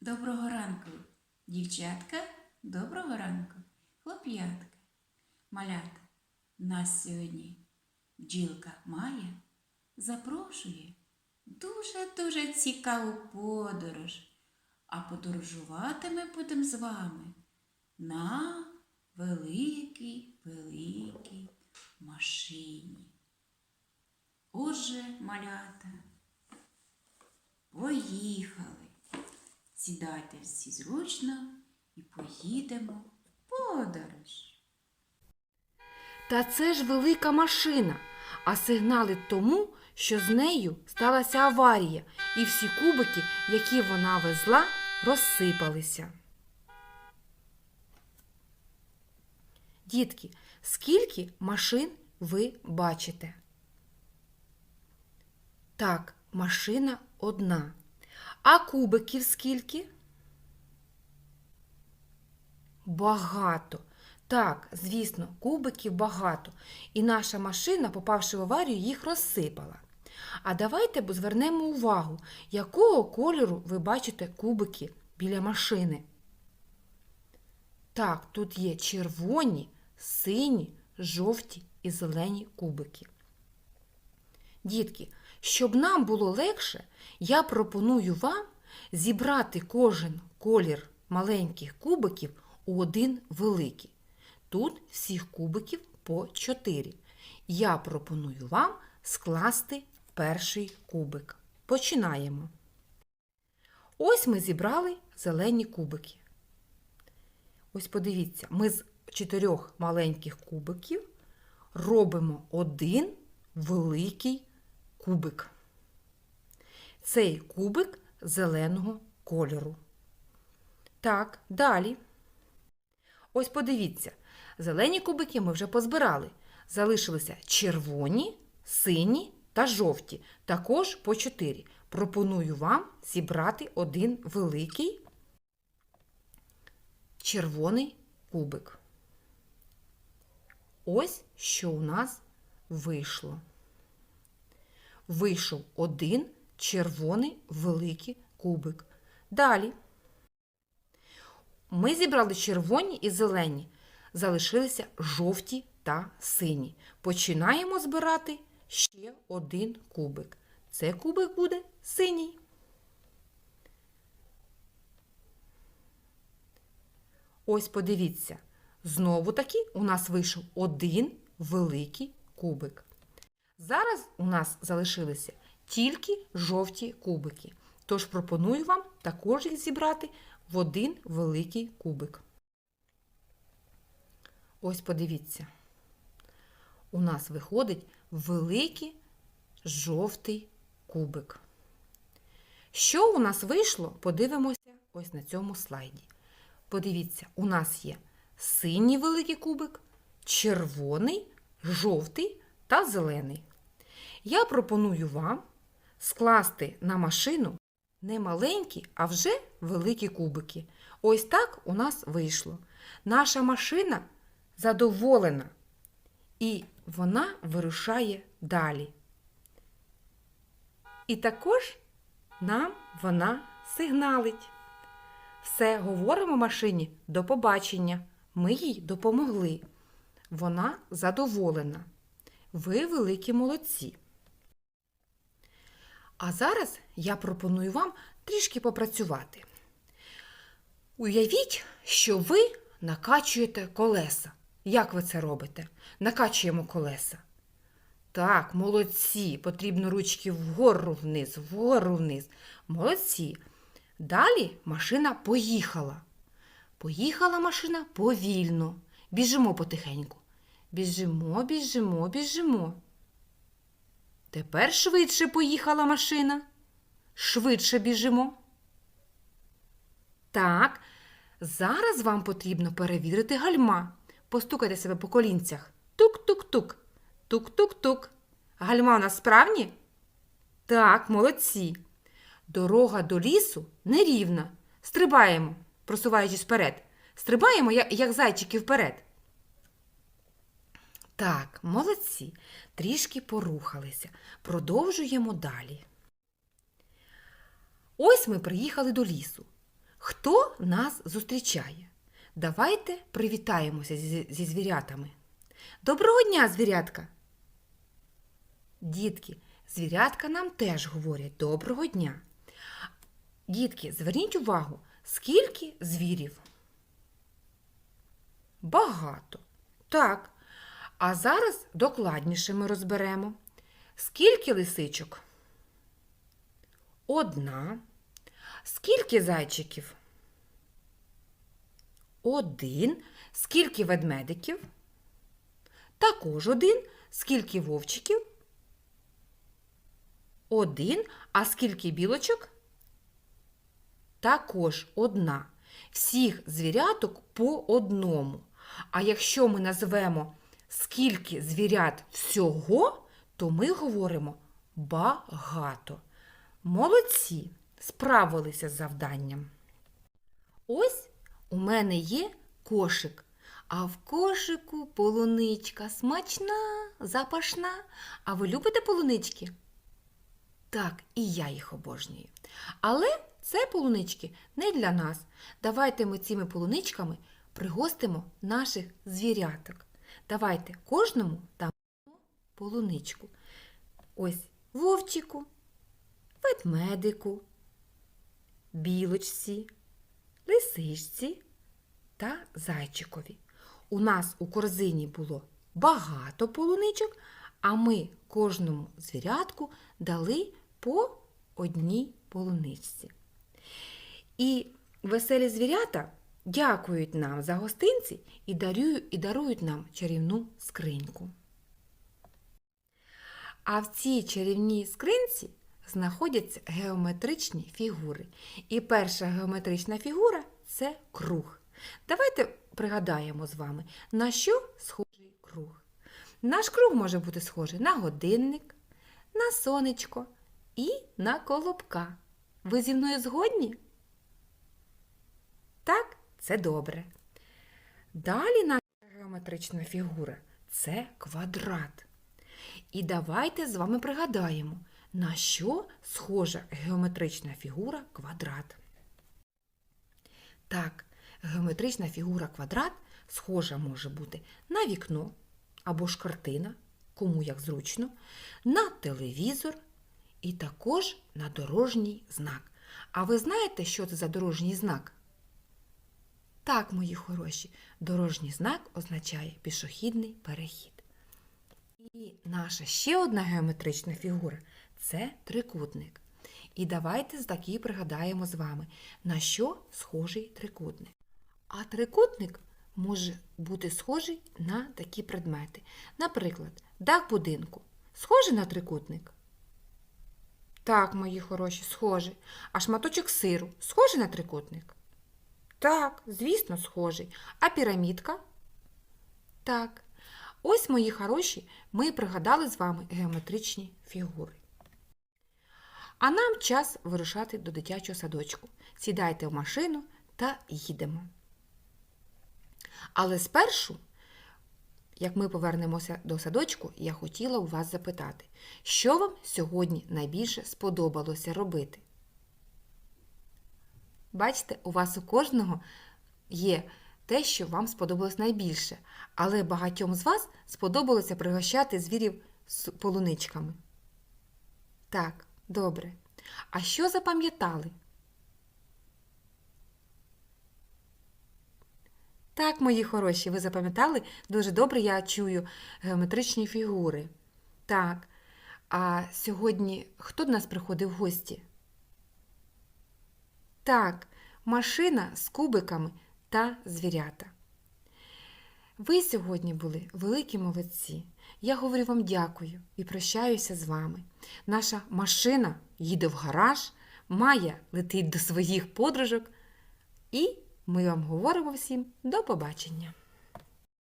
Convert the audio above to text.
Доброго ранку, дівчатка, доброго ранку, хлоп'ятка, малята. Нас сьогодні бджілка Майя запрошує дуже-дуже цікаву подорож. А подорожувати ми будемо з вами на великій великій машині. Отже, малята, поїхали. Сідайте всі зручно і поїдемо в подорож. Та це ж велика машина, а сигналить тому, що з нею сталася аварія, і всі кубики, які вона везла, розсипалися. Дітки, скільки машин ви бачите? Так, машина одна. А кубиків скільки? Багато. Так, звісно, кубиків багато. І наша машина, попавши в аварію, їх розсипала. А давайте звернемо увагу, якого кольору ви бачите кубики біля машини. Так, тут є червоні, сині, жовті і зелені кубики. Дітки, щоб нам було легше, я пропоную вам зібрати кожен колір маленьких кубиків у один великий. Тут всіх кубиків по 4. Я пропоную вам скласти перший кубик. Починаємо. Ось ми зібрали зелені кубики. Ось подивіться, ми з чотирьох маленьких кубиків робимо один великий кубик. Цей кубик зеленого кольору. Так, далі. Ось подивіться, зелені кубики ми вже позбирали. Залишилися червоні, сині та жовті, також по 4. Пропоную вам зібрати один великий червоний кубик. Ось що у нас вийшло. Вийшов один червоний великий кубик. Далі. Ми зібрали червоні і зелені, залишилися жовті та сині. Починаємо збирати ще один кубик. Це кубик буде синій. Ось подивіться, знову таки у нас вийшов один великий кубик. Зараз у нас залишилися тільки жовті кубики. Тож пропоную вам також їх зібрати в один великий кубик. Ось подивіться. У нас виходить великий жовтий кубик. Що у нас вийшло, подивимося ось на цьому слайді. Подивіться, у нас є синій великий кубик, червоний, жовтий та зелений. Я пропоную вам скласти на машину не маленькі, а вже великі кубики. Ось так у нас вийшло. Наша машина задоволена, і вона вирушає далі. І також нам вона сигналить. Все, говоримо машині до побачення. Ми їй допомогли. Вона задоволена. Ви великі молодці. А зараз я пропоную вам трішки попрацювати. Уявіть, що ви накачуєте колеса. Як ви це робите? Накачуємо колеса. Так, молодці. Потрібно ручки вгору вниз, вгору вниз. Молодці. Далі машина поїхала. Поїхала машина повільно. Біжимо потихеньку. Біжимо, біжимо, біжимо. Тепер швидше поїхала машина. Швидше біжимо. Так, зараз вам потрібно перевірити гальма. Постукайте себе по колінцях. Тук-тук-тук. Тук-тук-тук. Гальма у нас справні? Так, молодці. Дорога до лісу нерівна. Стрибаємо, просуваючись вперед. Стрибаємо, як, зайчики вперед. Так, молодці. Трішки порухалися. Продовжуємо далі. Ось ми приїхали до лісу. хто нас зустрічає? Давайте привітаємося зі, звірятами. Доброго дня, звірятка! Дітки, звірятка нам теж говорять доброго дня. Дітки, зверніть увагу, скільки звірів? Багато. Так. А зараз докладніше ми розберемо. Скільки лисичок? Одна. Скільки зайчиків? Один. Скільки ведмедиків? Також один. Скільки вовчиків? Один. А скільки білочок? Також одна. Всіх звіряток по одному. А якщо ми назвемо скільки звірят всього, то ми говоримо багато. Молодці, справилися з завданням. Ось у мене є кошик, а в кошику полуничка смачна, запашна. А ви любите полунички? Так, і я їх обожнюю. Але це полунички не для нас. Давайте ми цими полуничками пригостимо наших звіряток. Давайте кожному дамо полуничку. Ось вовчику, ведмедику, білочці, лисичці та зайчикові. У нас у корзині було багато полуничок, а ми кожному звірятку дали по одній полуничці. І веселі звірята дякують нам за гостинці і дарують, і дарують нам чарівну скриньку. А в цій чарівній скринці знаходяться геометричні фігури. І перша геометрична фігура це круг. Давайте пригадаємо з вами, на що схожий круг. Наш круг може бути схожий на годинник, на сонечко і на колобка. Ви зі мною згодні? Так, це добре. Далі наша геометрична фігура це квадрат. І давайте з вами пригадаємо, на що схожа геометрична фігура квадрат. Так, геометрична фігура квадрат схожа може бути на вікно або ж картина, кому як зручно, на телевізор і також на дорожній знак. А ви знаєте, що це за дорожній знак? Так, мої хороші, дорожній знак означає пішохідний перехід. І наша ще одна геометрична фігура це трикутник. І давайте таки пригадаємо з вами, на що схожий трикутник. А трикутник може бути схожий на такі предмети. Наприклад, дах будинку схожий на трикутник? Так, мої хороші, схожий. А шматочок сиру схожий на трикутник? Так, звісно, схожий. А пірамідка? Так. Ось, мої хороші, ми пригадали з вами геометричні фігури. А нам час вирушати до дитячого садочку. Сідайте в машину та їдемо. Але спершу, як ми повернемося до садочку, я хотіла у вас запитати, що вам сьогодні найбільше сподобалося робити? Бачите, у вас у кожного є те, що вам сподобалось найбільше, але багатьом з вас сподобалося пригощати звірів з полуничками. Так, добре. А що запам'ятали? Так, мої хороші, ви запам'ятали? Дуже добре я чую геометричні фігури. Так. А сьогодні хто до нас приходив в гості? Так, машина з кубиками та звірята. Ви сьогодні були великі молодці. Я говорю вам дякую і прощаюся з вами. Наша машина їде в гараж, Майя летить до своїх подружок, і ми вам говоримо всім до побачення.